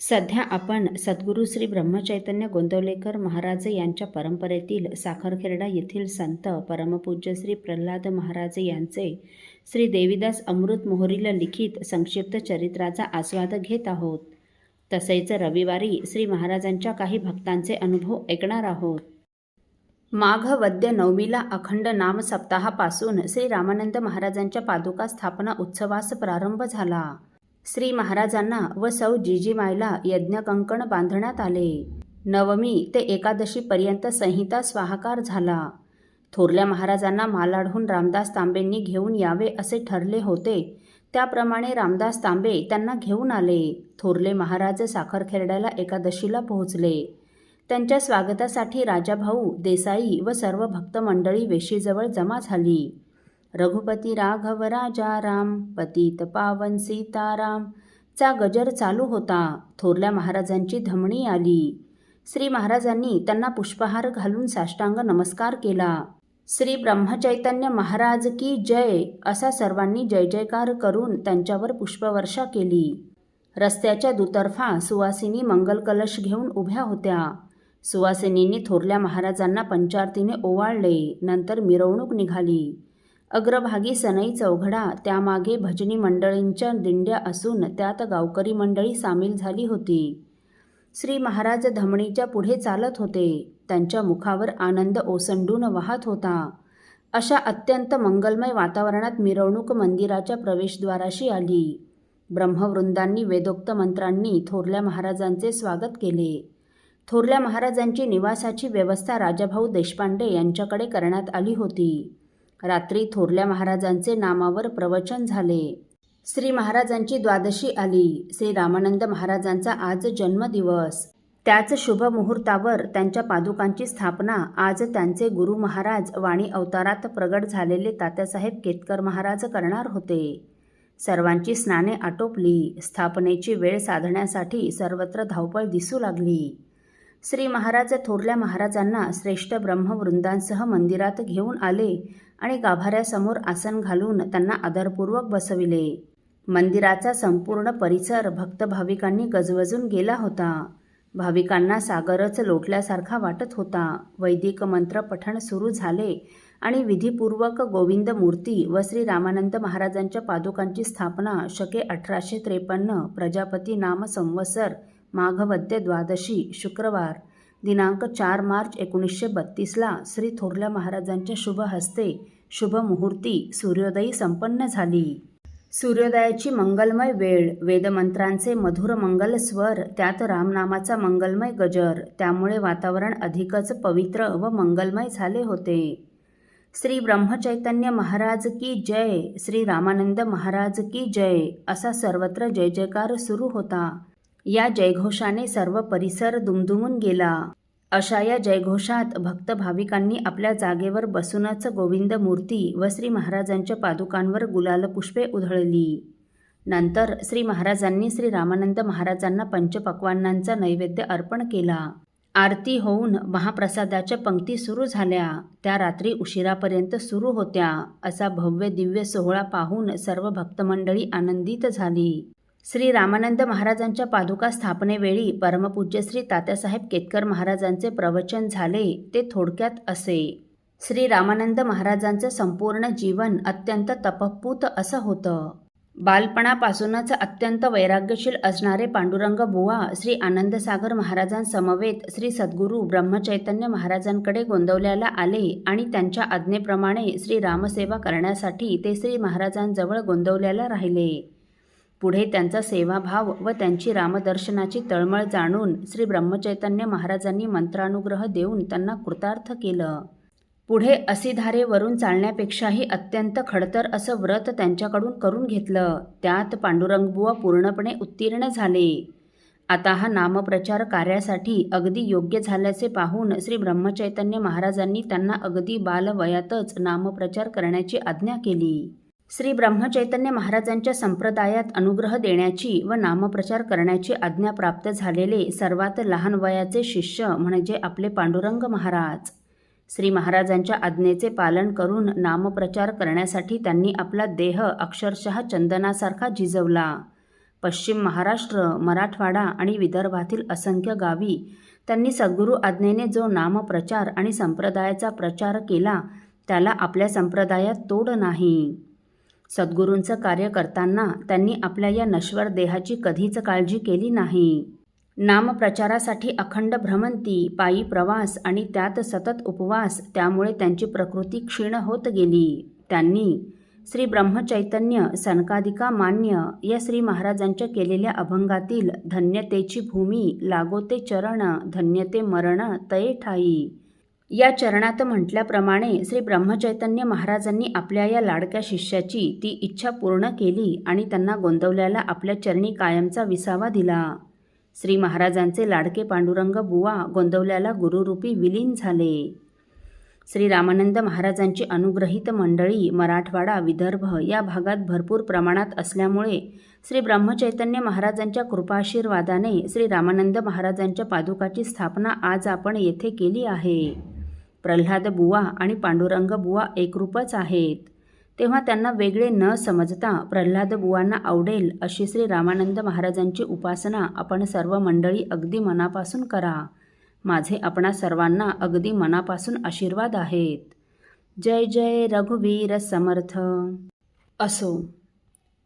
सध्या आपण सद्गुरू श्री ब्रह्मचैतन्य गोंदवलेकर महाराज यांच्या परंपरेतील साखरखेरडा येथील संत परमपूज्य श्री प्रल्हाद महाराज यांचे श्री देवीदास अमृत मोहरीला लिखित संक्षिप्त चरित्राचा आस्वाद घेत आहोत. तसेच रविवारी श्री महाराजांच्या काही भक्तांचे अनुभव ऐकणार आहोत. माघ वद्य नवमीला अखंड नाम सप्ताहापासून श्री रामानंद महाराजांच्या पादुका स्थापना उत्सवास प्रारंभ झाला. श्री महाराजांना व सौ जिजीमायला यज्ञकंकण बांधण्यात आले. नवमी ते एकादशीपर्यंत संहिता स्वाहाकार झाला. थोरल्या महाराजांना मालाडहून रामदास तांबेंनी घेऊन यावे असे ठरले होते. त्याप्रमाणे रामदास तांबे त्यांना घेऊन आले. थोरले महाराज साखरखेरड्याला एकादशीला पोहोचले. त्यांच्या स्वागतासाठी राजाभाऊ देसाई व सर्व भक्त मंडळी वेशीजवळ जमा झाली. रघुपती राघव राजा राम पतित पावन सीताराम. चा गजर चालू होता. थोरल्या महाराजांची धमणी आली. श्री महाराजांनी त्यांना पुष्पहार घालून साष्टांग नमस्कार केला. श्री ब्रह्मचैतन्य महाराज की जय असा सर्वांनी जय जयकार करून त्यांच्यावर पुष्पवर्षा केली. रस्त्याच्या दुतर्फा सुवासिनी मंगलकलश घेऊन उभ्या होत्या. सुवासिनींनी थोरल्या महाराजांना पंचारतीने ओवाळले. नंतर मिरवणूक निघाली. अग्रभागी सनई चौघडा त्यामागे भजनी मंडळींच्या दिंड्या असून त्यात गावकरी मंडळी सामील झाली होती. श्री महाराज धमणीच्या पुढे चालत होते. त्यांच्या मुखावर आनंद ओसंडून वाहत होता. अशा अत्यंत मंगलमय वातावरणात मिरवणूक मंदिराच्या प्रवेशद्वाराशी आली. ब्रह्मवृंदांनी वेदोक्त मंत्रांनी थोरल्या महाराजांचे स्वागत केले. थोरल्या महाराजांची निवासाची व्यवस्था राजाभाऊ देशपांडे यांच्याकडे करण्यात आली होती. रात्री थोरल्या महाराजांचे नामावर प्रवचन झाले. श्री महाराजांची द्वादशी आली. श्री रामानंद महाराजांचा आज जन्मदिवस. त्याच शुभ मुहूर्तावर त्यांच्या पादुकांची स्थापना. आज त्यांचे गुरु महाराज वाणी अवतारात प्रगट झालेले तात्यासाहेब केतकर महाराज करणार होते. सर्वांची स्नाने आटोपली. स्थापनेची वेळ साधण्यासाठी सर्वत्र धावपळ दिसू लागली. श्री महाराज थोरल्या महाराजांना श्रेष्ठ ब्रह्मवृंदांसह मंदिरात घेऊन आले आणि गाभाऱ्यासमोर आसन घालून त्यांना आदरपूर्वक बसविले. मंदिराचा संपूर्ण परिसर भक्त भाविकांनी गजवजून गेला होता. भाविकांना सागरच लोटल्यासारखा वाटत होता. वैदिक मंत्र पठण सुरू झाले आणि विधीपूर्वक गोविंद मूर्ती व श्री रामानंद महाराजांच्या पादुकांची स्थापना शके अठराशे त्रेपन्न प्रजापती नाम संवत्सर माघवद्य द्वादशी शुक्रवार दिनांक चार मार्च एकोणीसशे बत्तीसला श्री थोरल्या महाराजांच्या शुभ हस्ते शुभ मुहूर्ती सूर्योदयी संपन्न झाली. सूर्योदयाची मंगलमय वेळ वेदमंत्रांचे मधुर मंगल स्वर त्यात रामनामाचा मंगलमय गजर त्यामुळे वातावरण अधिकच पवित्र व मंगलमय झाले होते. श्री ब्रह्मचैतन्य महाराज की जय श्री रामानंद महाराज की जय असा सर्वत्र जय जयकार सुरू होता. या जयघोषाने सर्व परिसर दुमदुमून गेला. अशा या जयघोषात भक्त भाविकांनी आपल्या जागेवर बसूनच गोविंद मूर्ती व श्री महाराजांच्या पादुकांवर गुलाल पुष्पे उधळली. नंतर श्री महाराजांनी श्री रामानंद महाराजांना पंचपक्वांनांचा नैवेद्य अर्पण केला. आरती होऊन महाप्रसादाच्या पंक्ती सुरू झाल्या. त्या रात्री उशिरापर्यंत सुरू होत्या असा भव्य दिव्य सोहळा पाहून सर्व भक्तमंडळी आनंदित झाली. श्री रामानंद महाराजांच्या पादुका स्थापनेवेळी परमपूज्य श्री तात्यासाहेब केतकर महाराजांचे प्रवचन झाले ते थोडक्यात असे. श्री रामानंद महाराजांचं संपूर्ण जीवन अत्यंत तपपूत असं होतं. बालपणापासूनच अत्यंत वैराग्यशील असणारे पांडुरंग बुवा श्री आनंदसागर महाराजांसमवेत श्री सद्गुरू ब्रह्मचैतन्य महाराजांकडे गोंदवल्याला आले आणि त्यांच्या आज्ञेप्रमाणे श्री रामसेवा करण्यासाठी ते श्री महाराजांजवळ गोंदवल्याला राहिले. पुढे त्यांचा सेवाभाव व त्यांची रामदर्शनाची तळमळ जाणून श्री ब्रह्मचैतन्य महाराजांनी मंत्रानुग्रह देऊन त्यांना कृतार्थ केलं. पुढे असिधारेवरून चालण्यापेक्षाही अत्यंत खडतर असं व्रत त्यांच्याकडून करून घेतलं. त्यात पांडुरंगबुवा पूर्णपणे उत्तीर्ण झाले. आता हा नामप्रचार कार्यासाठी अगदी योग्य झाल्याचे पाहून श्री ब्रह्मचैतन्य महाराजांनी त्यांना अगदी बालवयातच नामप्रचार करण्याची आज्ञा केली. श्री ब्रह्मचैतन्य महाराजांच्या संप्रदायात अनुग्रह देण्याची व नामप्रचार करण्याची आज्ञा प्राप्त झालेले सर्वात लहान वयाचे शिष्य म्हणजे आपले पांडुरंग महाराज. श्री महाराजांच्या आज्ञेचे पालन करून नामप्रचार करण्यासाठी त्यांनी आपला देह अक्षरशः चंदनासारखा झिजवला. पश्चिम महाराष्ट्र मराठवाडा आणि विदर्भातील असंख्य गावी त्यांनी सद्गुरू आज्ञेने जो नामप्रचार आणि संप्रदायाचा प्रचार केला त्याला आपल्या संप्रदायात तोड नाही. सद्गुरूंचं कार्य करताना त्यांनी आपल्या या नश्वर देहाची कधीच काळजी केली नाही. नामप्रचारासाठी अखंड भ्रमंती पायी प्रवास आणि त्यात सतत उपवास त्यामुळे त्यांची प्रकृती क्षीण होत गेली. त्यांनी श्री ब्रह्मचैतन्य सनकादिका मान्य या श्री महाराजांच्या केलेल्या अभंगातील धन्यतेची भूमी लागोते चरण धन्यते मरण तये ठाई. या चरणात म्हटल्याप्रमाणे श्री ब्रह्मचैतन्य महाराजांनी आपल्या या लाडक्या शिष्याची ती इच्छा पूर्ण केली आणि त्यांना गोंदवल्याला आपल्या चरणी कायमचा विसावा दिला. श्री महाराजांचे लाडके पांडुरंग बुवा गोंदवल्याला गुरुरूपी विलीन झाले. श्री रामानंद महाराजांची अनुग्रहित मंडळी मराठवाडा विदर्भ या भागात भरपूर प्रमाणात असल्यामुळे श्री ब्रह्मचैतन्य महाराजांच्या कृपाशीर्वादाने श्री रामानंद महाराजांच्या पादुकाची स्थापना आज आपण येथे केली आहे. प्रल्हाद बुवा आणि पांडुरंग बुवा एकरूपच आहेत. तेव्हा त्यांना वेगळे न समजता प्रल्हाद बुवांना आवडेल अशी श्री रामानंद महाराजांची उपासना आपण सर्व मंडळी अगदी मनापासून करा. माझे आपणा सर्वांना अगदी मनापासून आशीर्वाद आहेत. जय जय रघुवीर समर्थ. असो.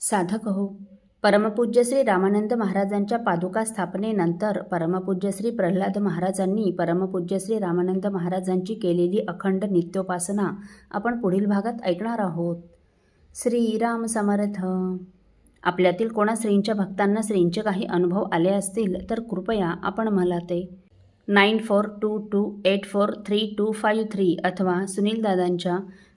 साधक हो. परमपूज्य श्री रामानंद महाराजांच्या पादुका स्थापनेनंतर परमपूज्य श्री प्रल्हाद महाराजांनी परमपूज्य श्री रामानंद महाराजांची केलेली अखंड नित्योपासना आपण पुढील भागात ऐकणार आहोत. श्रीराम समर्थ. आपल्यातील कोणा श्रींच्या भक्तांना श्रींचे काही अनुभव आले असतील तर कृपया आपण मला ते nine four two two eight four three two five three अथवा सुनील दादांच्या